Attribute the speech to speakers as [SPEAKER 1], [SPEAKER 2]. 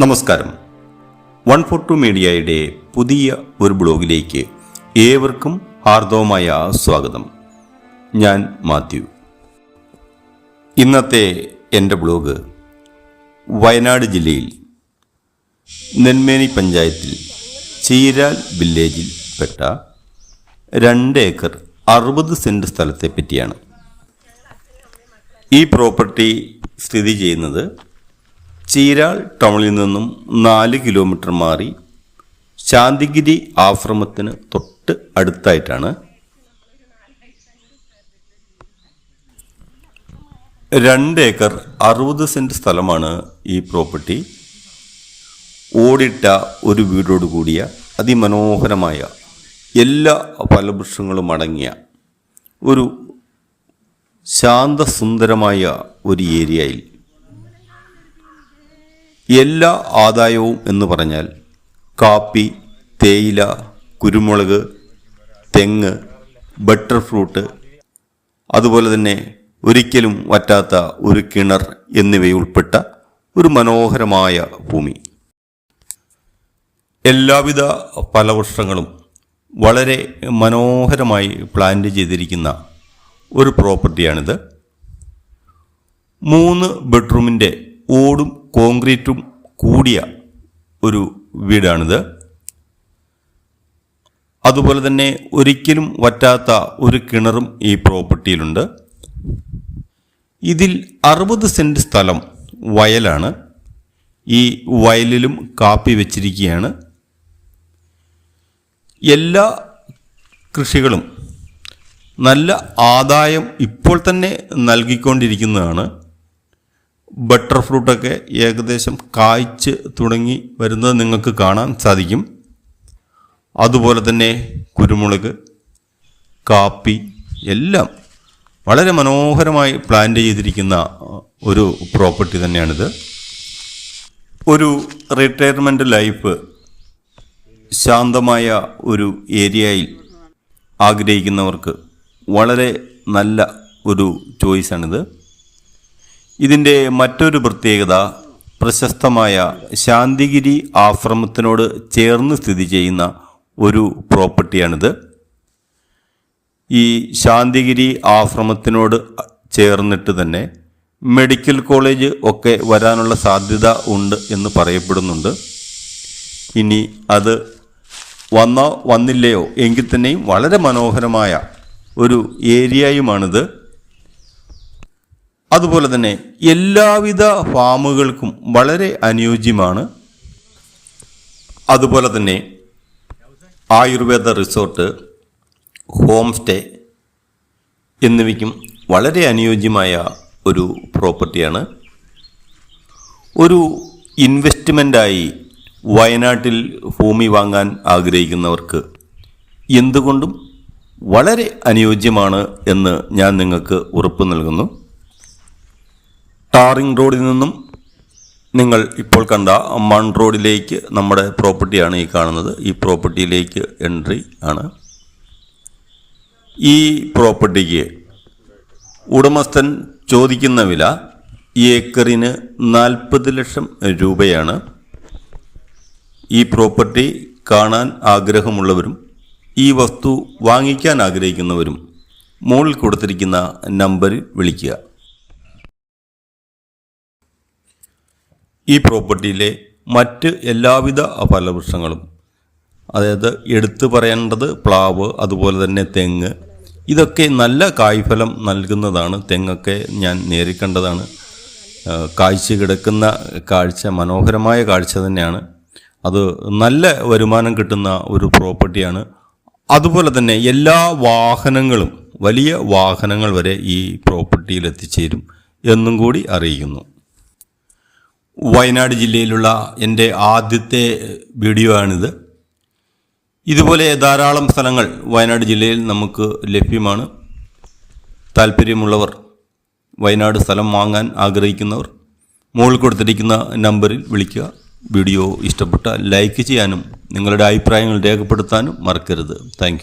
[SPEAKER 1] നമസ്കാരം. One four to മീഡിയയുടെ പുതിയ ഒരു ബ്ലോഗിലേക്ക് ഏവർക്കും ഹാർദവമായ സ്വാഗതം. ഞാൻ മാത്യു. ഇന്നത്തെ എന്റെ ബ്ലോഗ് വയനാട് ജില്ലയിൽ നെന്മേനി പഞ്ചായത്തിൽ ചീരാൽ വില്ലേജിൽ പെട്ട രണ്ട് ഏക്കർ അറുപത് സെന്റ് സ്ഥലത്തെ പറ്റിയാണ്. ഈ പ്രോപ്പർട്ടി സ്ഥിതി ചെയ്യുന്നത് ചീരാൾ ടൗണിൽ നിന്നും നാല് കിലോമീറ്റർ മാറി ശാന്തിഗിരി ആശ്രമത്തിന് തൊട്ട് അടുത്തായിട്ടാണ്. രണ്ട് ഏക്കർ അറുപത് സെന്റ് സ്ഥലമാണ് ഈ പ്രോപ്പർട്ടി. ഓടിട്ട ഒരു വീടോട് കൂടിയ അതിമനോഹരമായ എല്ലാ ഫലവൃക്ഷങ്ങളും അടങ്ങിയ ഒരു ശാന്തസുന്ദരമായ ഒരു ഏരിയയിൽ എല്ലാ ആദായവും എന്ന് പറഞ്ഞാൽ കാപ്പി തേയില കുരുമുളക് തെങ്ങ് ബട്ടർ ഫ്രൂട്ട് അതുപോലെ തന്നെ ഒരിക്കലും വറ്റാത്ത ഒരു കിണർ എന്നിവയുൾപ്പെട്ട ഒരു മനോഹരമായ ഭൂമി. എല്ലാവിധ ഫലവൃക്ഷങ്ങളും വളരെ മനോഹരമായി പ്ലാന്റ് ചെയ്തിരിക്കുന്ന ഒരു പ്രോപ്പർട്ടിയാണിത് മൂന്ന് ബെഡ്റൂമിന്റെ ഓടും കോൺക്രീറ്റും കൂടിയ ഒരു വീടാണിത്. അതുപോലെ തന്നെ ഒരിക്കലും വറ്റാത്ത ഒരു കിണറും ഈ പ്രോപ്പർട്ടിയിലുണ്ട്. ഇതിൽ അറുപത് സെന്റ് സ്ഥലം വയലാണ്. ഈ വയലിലും കാപ്പി വെച്ചിരിക്കുകയാണ്. എല്ലാ കൃഷികളും നല്ല ആദായം ഇപ്പോൾ തന്നെ നൽകിക്കൊണ്ടിരിക്കുന്നതാണ്. ബട്ടർ ഫ്രൂട്ടൊക്കെ ഏകദേശം കായ്ച്ച് തുടങ്ങി വരുന്നത് നിങ്ങൾക്ക് കാണാൻ സാധിക്കും. അതുപോലെ തന്നെ കുരുമുളക് കാപ്പി എല്ലാം വളരെ മനോഹരമായി പ്ലാന്റ് ചെയ്തിരിക്കുന്ന ഒരു പ്രോപ്പർട്ടി തന്നെയാണിത്. ഒരു റിട്ടയർമെന്റ് ലൈഫ് ശാന്തമായ ഒരു ഏരിയയിൽ ആഗ്രഹിക്കുന്നവർക്ക് വളരെ നല്ല ഒരു ചോയ്സാണിത് ഇതിന്റെ മറ്റൊരു പ്രത്യേകത പ്രശസ്തമായ ശാന്തിഗിരി ആശ്രമത്തിനോട് ചേർന്ന് സ്ഥിതി ചെയ്യുന്ന ഒരു പ്രോപ്പർട്ടിയാണിത്. ഈ ശാന്തിഗിരി ആശ്രമത്തിനോട് ചേർന്നിട്ട് തന്നെ മെഡിക്കൽ കോളേജ് ഒക്കെ വരാനുള്ള സാധ്യത ഉണ്ട് എന്ന് പറയപ്പെടുന്നുണ്ട്. ഇനി അത് വന്നോ വന്നില്ലയോ എങ്കിൽ തന്നെയും വളരെ മനോഹരമായ ഒരു ഏരിയയുമാണിത്. അതുപോലെ തന്നെ എല്ലാവിധ ഫാമുകൾക്കും വളരെ അനുയോജ്യമാണ്. അതുപോലെ തന്നെ ആയുർവേദ റിസോർട്ട് ഹോം സ്റ്റേ എന്നിവയ്ക്കും വളരെ അനുയോജ്യമായ ഒരു പ്രോപ്പർട്ടിയാണ്. ഒരു ഇൻവെസ്റ്റ്മെന്റായി വയനാട്ടിൽ ഭൂമി വാങ്ങാൻ ആഗ്രഹിക്കുന്നവർക്ക് എന്തുകൊണ്ടും വളരെ അനുയോജ്യമാണ് എന്ന് ഞാൻ നിങ്ങൾക്ക് ഉറപ്പ് നൽകുന്നു. ടാറിംഗ് റോഡിൽ നിന്നും നിങ്ങൾ ഇപ്പോൾ കണ്ട മൺ റോഡിലേക്ക് നമ്മുടെ പ്രോപ്പർട്ടിയാണ് ഈ കാണുന്നത്. ഈ പ്രോപ്പർട്ടിയിലേക്ക് എൻട്രി ആണ്. ഈ പ്രോപ്പർട്ടിക്ക് ഉടമസ്ഥൻ ചോദിക്കുന്ന വില ഏക്കറിന് നാൽപ്പത് ലക്ഷം രൂപയാണ്. ഈ പ്രോപ്പർട്ടി കാണാൻ ആഗ്രഹമുള്ളവരും ഈ വസ്തു വാങ്ങിക്കാൻ ആഗ്രഹിക്കുന്നവരും മുകളിൽ കൊടുത്തിരിക്കുന്ന നമ്പറിൽ വിളിക്കുക. ഈ പ്രോപ്പർട്ടിയിലെ മറ്റ് എല്ലാവിധ ഫലവൃക്ഷങ്ങളും അതായത് എടുത്തു പറയേണ്ടത് പ്ലാവ് അതുപോലെ തന്നെ തെങ്ങ് ഇതൊക്കെ നല്ല കായ്ഫലം നൽകുന്നതാണ്. തെങ്ങൊക്കെ ഞാൻ നേരിക്കേണ്ടതാണ്. കാഴ്ച കിടക്കുന്ന കാഴ്ച മനോഹരമായ കാഴ്ച തന്നെയാണ്. അത് നല്ല വരുമാനം കിട്ടുന്ന ഒരു പ്രോപ്പർട്ടിയാണ്. അതുപോലെ തന്നെ എല്ലാ വാഹനങ്ങളും വലിയ വാഹനങ്ങൾ വരെ ഈ പ്രോപ്പർട്ടിയിൽ എത്തിച്ചേരും എന്നും കൂടി അറിയിക്കുന്നു. വയനാട് ജില്ലയിലുള്ള എന്റെ ആദ്യത്തെ വീഡിയോ ആണിത് ഇതുപോലെ ധാരാളം സ്ഥലങ്ങൾ വയനാട് ജില്ലയിൽ നമുക്ക് ലഭ്യമാണ്. താല്പര്യമുള്ളവർ വയനാട് സ്ഥലം വാങ്ങാൻ ആഗ്രഹിക്കുന്നവർ മുകളിൽ കൊടുത്തിരിക്കുന്ന നമ്പറിൽ വിളിക്കുക. വീഡിയോ ഇഷ്ടപ്പെട്ട ലൈക്ക് ചെയ്യാനും നിങ്ങളുടെ അഭിപ്രായങ്ങൾ രേഖപ്പെടുത്താനും മറക്കരുത്. താങ്ക്